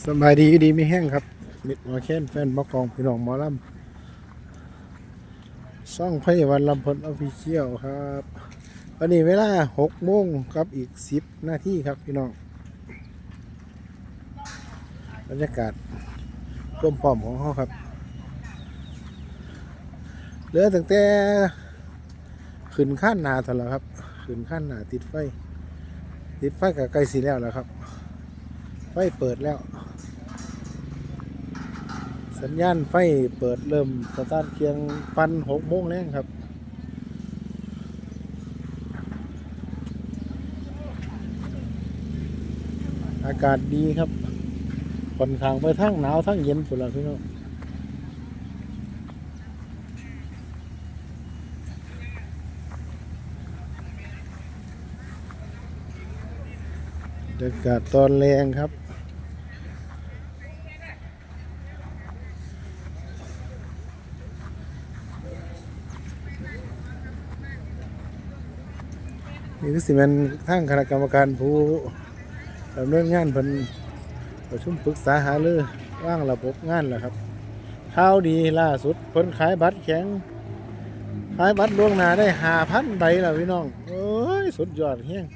สบายดีดีไม่แห้งครับ มิดหมอแค้นแฟนบอกองพี่น้องหมอลำซ่องพยาวันลำพลออฟฟิเชียลครับวันนี้เวลาหกโมงครับอีกสิบนาทีครับพี่น้องบรรยากาศร่วมพร้อมของเขาครับ เหลือตั้งแต่ขึ้นขั้นหนาเท่าไหร่ครับขึ้นขั้นหนาติดไฟ ติดไฟกับไกลสีแล้วแล้วครับไฟเปิดแล้ว สัญญาณไฟเปิดเริ่มสตาร์ทเคียงปันหกโมงแล้วครับ อากาศดีครับค่อนข้างไปทั้งหนาวทั้งเย็นสุดแล้วพี่น้องบรรยากาศตอนแรงครับ นี่ก็สิเป็นทางคณะกรรมการผู้ดำเนินงานเพิ่นประชุมปรึกษาหารือว่างระบบงานแหละครับข่าวดีล่าสุดเพิ่นขายบัตรแข็ง ขายบัตรล่วงหน้าได้หาพันใบแล้วพี่น้องโอ้ยสุดยอดเฮียง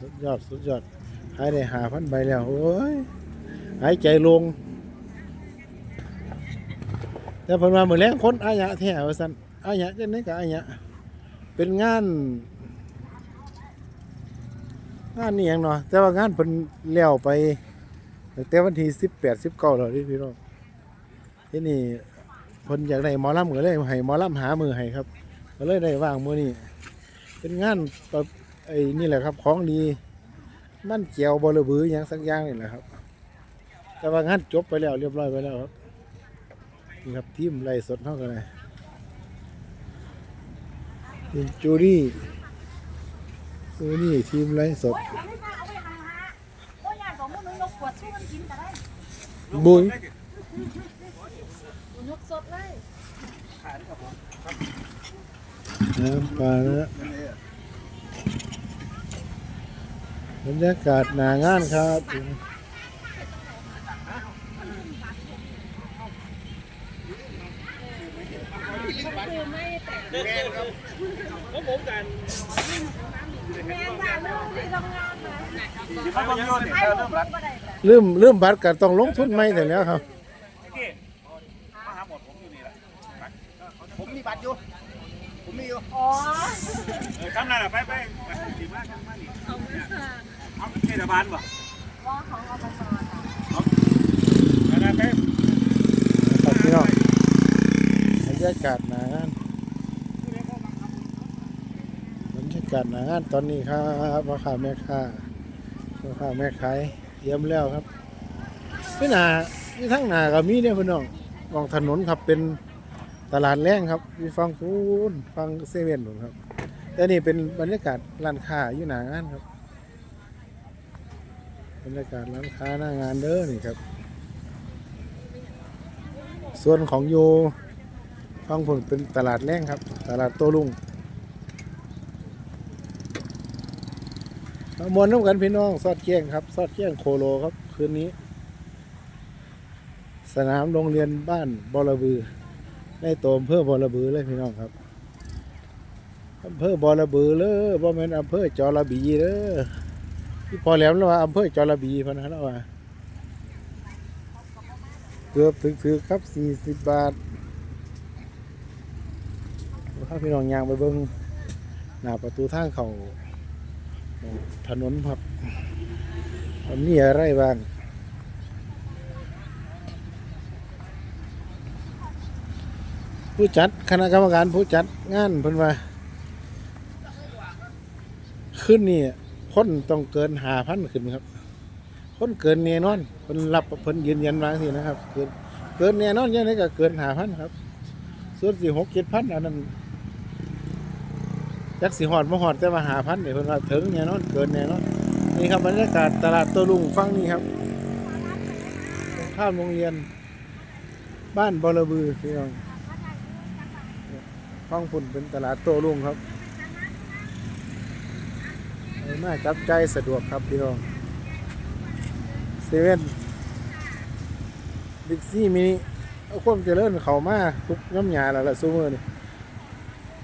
สุดยอดสุดยอดขายได้หาพันใบแล้วโอ้ยหายใจลงแต่เพิ่นว่ามื้อแลงคนอายะแท้ว่าซั่นอายะจังได๋ก็อายะเป็นงาน งานนี่ยังเนาะแต่ว่างานเพิ่นเลี้ยวไปแต่วันที่สิบแปดสิบเก้าแล้วนี่พี่น้องที่นี่เพิ่นอยากได้หมอลำก็เลยให้หมอลำหามือให้ครับก็เลยได้ว่างมือนี้เป็นงานประไอ้นี่แหละครับของดีมันเจียวบอระบืออย่างสักอย่างนี่แหละครับ แต่ว่างานจบไปแล้วเรียบร้อยไปแล้วครับนี่ครับทีมไล่สดเท่ากันเลยทีมจู ดี้โอ้นี่ทีมไลฟ์สดโอ้ยเอาไม่มาเอาไปหาหาโอ้ยยายบอกมึงยกขวดสู้มันกินแต่ได้บุยยกสดเลยน้ำปลานะบรรยากาศหนางานครับแม่ว่าลูกที่ทำงานมาเขาบังโยนให้เธอลูกเริ่มรัดบ่ได้เลยลืมลืมบัตรก็ต้องลงทุนใหม่แต่แล้วครับกี้มาหาหมดผมอยู่นี่แหละผมมีบัตรอยู่ ผมมีอยู่อ๋อเออทำนั่นแหละไปไปดีมากทำมานี่เอาเทศบาลป่ะว่าของอบตค่ะเอาไปไป ครับพี่น้องบรร ยากาศหนางานบรรยากาศหนางานตอนนี้ครับพ่อค้าแม่ค้าพ่อค้าแม่ขายเตรียมแล้วครับพี่นานี่ทั้งหนากับมีเนี่ยพี่น้องมองถนนครับเป็นตลาดแรงครับมีฟังคูนฟังเซเว่นหนุนครับแต่นี่เป็นบรรยากาศร้านค้าอยู่หนางานครับ บรรยากาศร้านค้าหน้างานเด้อนี่ครับ ส่วนของโย ฟังผลเป็นตลาดแรงครับ ตลาดโตลุงมามวนน้ำกันพี่น้องซอดเกี้ยงครับซอดเกี้ยงโคโลครับ คืนนี้ สนามโรงเรียนบ้านบอระบือในตัวอำเภอบอระบือเลยพี่น้องครับอำเภอบอระบือเลยบ่แม่นอำเภอจอระบีเด้อที่พอแหลมแล้วว่าอำเภอจอระบีพะนแล้วว่าเกือบถึงถือครับสี่สิบบาทาพี่น้องยางไปเบิ้งหน้าประตูทางเขาถนนครับมันมีอะไรบ้างผู้จัดคณะกรรมการผู้จัดงานเพิ่นว่าขึ้นนี่คนต้องเกินหาพันขึ้นครับ คนเกินแน่นอนเพิ่นรับเพิ่นยืนยันมาสินะครับ เกินเกินแน่นอนยังไงก็เกินหาพันครับ ส่วนสี่หกเจ็ดพันอันนั้น จักสีหอดมาหอดแต่ว่าหาพันเนี่ยเพิ่นว่าถึงแน่นอนเกินแน่นอนนี่ครับบรรยากาศตลาดโตัวลุงฟังนี่ครับตรงข้ามโรงเรียน บ้านบอระบือพี่น้องฟังฝุ่นเป็นตลาดโตัวลุงครับไปมาจับใจสะดวกครับพี่น้องเซเว่นบิ๊กซี่มินิเอาความเจริญเขามาทุกน้ำยาแล้วล่ะซูเมือนี่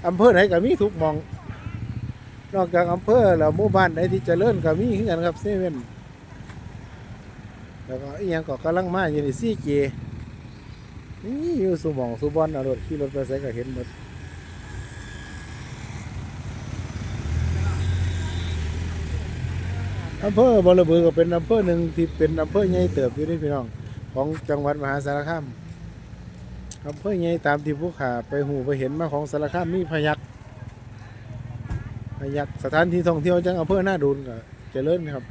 อำเภอไหนก็มีทุกมอง นอกจากอำเภอแล้วหมู่บ้านไหนที่เจริญก็มีคือกันครับเซเว่นแล้วก็อีหยังก็กำลังมาอยู่ในซี่เจนี่อยู่สุมองสุบอนเอารถขี่รถไปใส่ก็เห็นหมดอำเภอบอระเบือก็เป็นอำเภอหนึ่งที่เป็นอำเภอใหญ่เติบอยู่นี่พี่น้อง ของจังหวัดมหาสารคามอำเภอใหญ่ตามที่ผู้ขาไปหูไปเห็นมาของสารคามมีพยัก พยักสถานที่ท่องเที่ยวจังอำเภอหน้าดูนก็เจริญครับ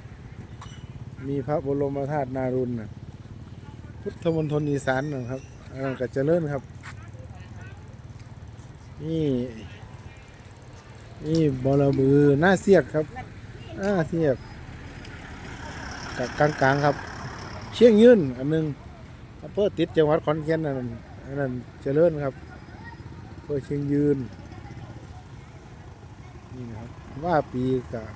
มีพระบรมธาตุนารุนนะพุทธมณฑลอีสานนะครับอันนั้นก็เจริญครับ นี่นี่บอระบือหน้าเสียกครับหน้าเสียกกับกลางๆครับ เชียงยืนอันหนึงอำเภอติดจังหวัดขอนแก่นอันนั้นอันนั้นเจริญครับอำเภอเชียงยืน นี่นะครับ ว่าปีกับ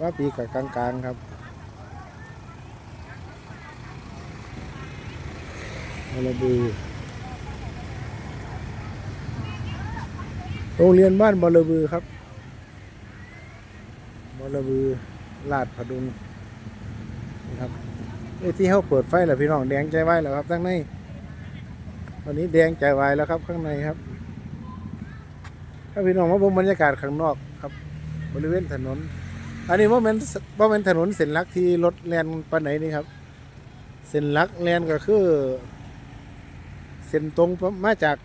ว่าปีกับกลางๆครับบอระบือโรงเรียนบ้านบอระบือครับบอระบือลาดพดุงนะครับไอ้ที่เขาเปิดไฟแล้วพี่น้องแดงใจไว้แล้วครับข้างในวันนี้แดงใจไว้แล้วครับข้างในครับ ถ้าพี่น้องมาชมบรรยากาศข้างนอกครับ บริเวณถนน อันนี้ว่ามันว่ามันถนนเส้นหลักที่รถแลนไปไหนนี่ครับ เส้นหลักแลนก็คือ เส้นตรงมาจาก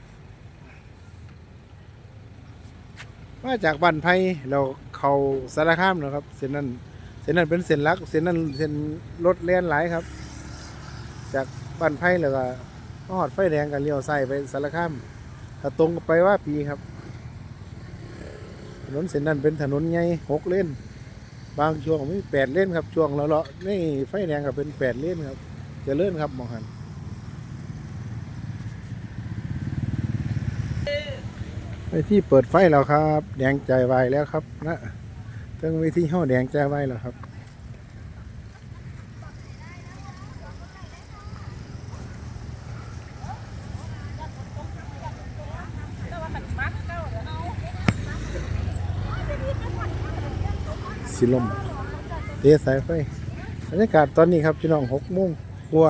มาจากบ้านไผ่เราเขาสารคามนะครับ เส้นนั้นเส้นนั้นเป็นเส้นหลักเส้นนั้นเส้นรถแล่นหลายครับ จากบ้านไผ่แล้วก็หอดไฟแดงกันเลี้ยวใส่ไปสารคามถ้าตรงไปว่าปีครับ นนเส้นนั้นเป็นถนนใหญ่หกเลนบางช่วงมีแปดเลนครับช่วงเลาะๆนี่ไฟแดงก็เป็นแปดเลนครับเจะเลื่อนครับหมองหันไปที่เปิดไฟแล้วครับ แดงใจไวแล้วครับนะตั้งไวทีห้อแดงใจไวแล้วครับ สิลมเตะสายไฟบรรยากาศตอนนี้ครับพี่น้องหกโมงกลัว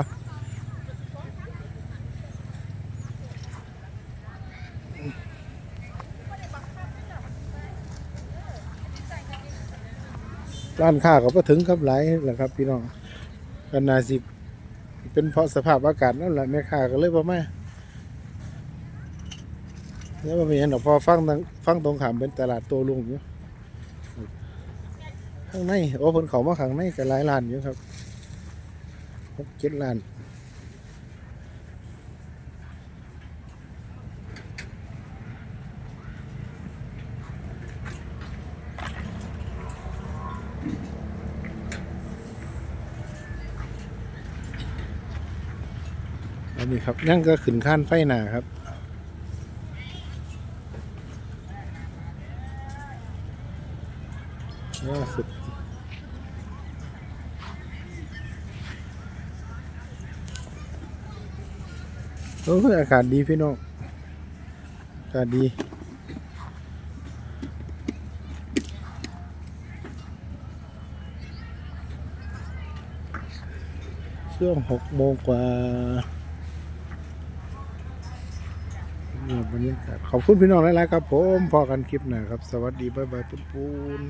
ร้านค้าก็มาถึงครับหลายแหละครับพี่น้องกันนาสิเป็นเพราะสภาพอากาศนั่นแหละแม่ค้าก็เลยบ่มาแล้วบ่มีหยังดอพอฟังทางฟังตรงขามเป็นตลาดโตลุงอยู่ ข้างในโอ้เพิ่นเขามาข้างในก็หลายล้านอยู่ครับหกเจ็ดล้านอันนี้ครับนั่งก็ขึ้นขั้นไฟหนาครับ ล่าสุดโอ้ยอากาศดีพี่น้อง อากาศดีช่วงหกโมงกว่าเนี่ยบรรยากาศขอบคุณพี่น้องหลายๆครับผม พอกันคลิปหน้าครับ สวัสดี บ๊ายบายปุ้นปูน